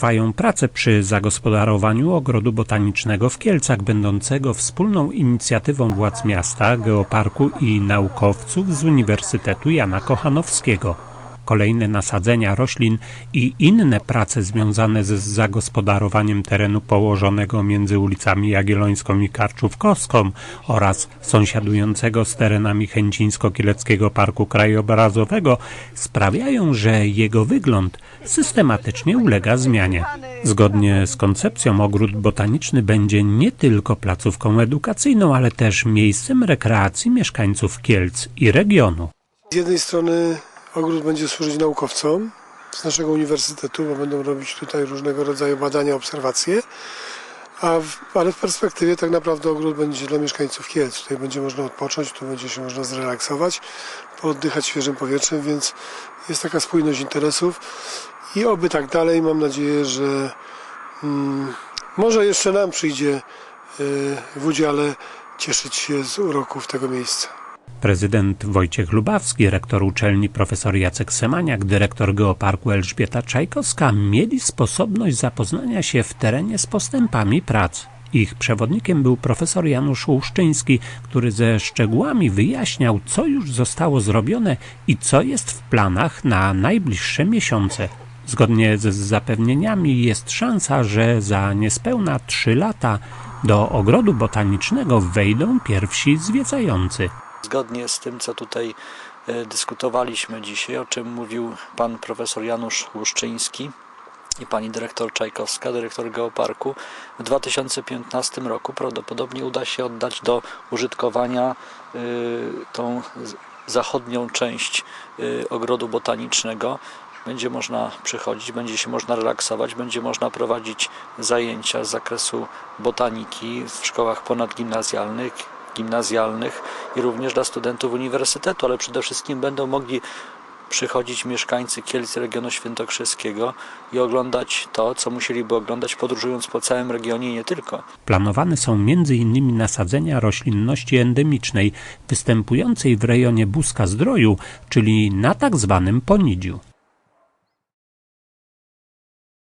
Trwają prace przy zagospodarowaniu ogrodu botanicznego w Kielcach, będącego wspólną inicjatywą władz miasta, geoparku i naukowców z Uniwersytetu Jana Kochanowskiego. Kolejne nasadzenia roślin i inne prace związane z zagospodarowaniem terenu położonego między ulicami Jagiellońską i Karczówkowską oraz sąsiadującego z terenami Chęcińsko-Kieleckiego Parku Krajobrazowego sprawiają, że jego wygląd systematycznie ulega zmianie. Zgodnie z koncepcją ogród botaniczny będzie nie tylko placówką edukacyjną, ale też miejscem rekreacji mieszkańców Kielc i regionu. Z jednej strony ogród będzie służyć naukowcom z naszego uniwersytetu, bo będą robić tutaj różnego rodzaju badania, obserwacje, w, ale w perspektywie tak naprawdę ogród będzie dla mieszkańców Kielc. Tutaj będzie można odpocząć, tu będzie się można zrelaksować, pooddychać świeżym powietrzem, więc jest taka spójność interesów i oby tak dalej. Mam nadzieję, że mm, może jeszcze nam przyjdzie y, w udziale cieszyć się z uroków tego miejsca. Prezydent Wojciech Lubawski, rektor uczelni profesor Jacek Semaniak, dyrektor Geoparku Elżbieta Czajkowska mieli sposobność zapoznania się w terenie z postępami prac. Ich przewodnikiem był profesor Janusz Łuszczyński, który ze szczegółami wyjaśniał, co już zostało zrobione i co jest w planach na najbliższe miesiące. Zgodnie z zapewnieniami jest szansa, że za niespełna trzy lata do ogrodu botanicznego wejdą pierwsi zwiedzający. Zgodnie z tym, co tutaj e, dyskutowaliśmy dzisiaj, o czym mówił pan profesor Janusz Łuszczyński i pani dyrektor Czajkowska, dyrektor Geoparku, w 2015 roku prawdopodobnie uda się oddać do użytkowania y, tą zachodnią część y, ogrodu botanicznego. Będzie można przychodzić, będzie się można relaksować, będzie można prowadzić zajęcia z zakresu botaniki w szkołach ponadgimnazjalnych, gimnazjalnych i również dla studentów uniwersytetu, ale przede wszystkim będą mogli przychodzić mieszkańcy Kielc i regionu świętokrzyskiego i oglądać to, co musieliby oglądać podróżując po całym regionie i nie tylko. Planowane są m.in. nasadzenia roślinności endemicznej występującej w rejonie Buska Zdroju, czyli na tak zwanym Ponidziu.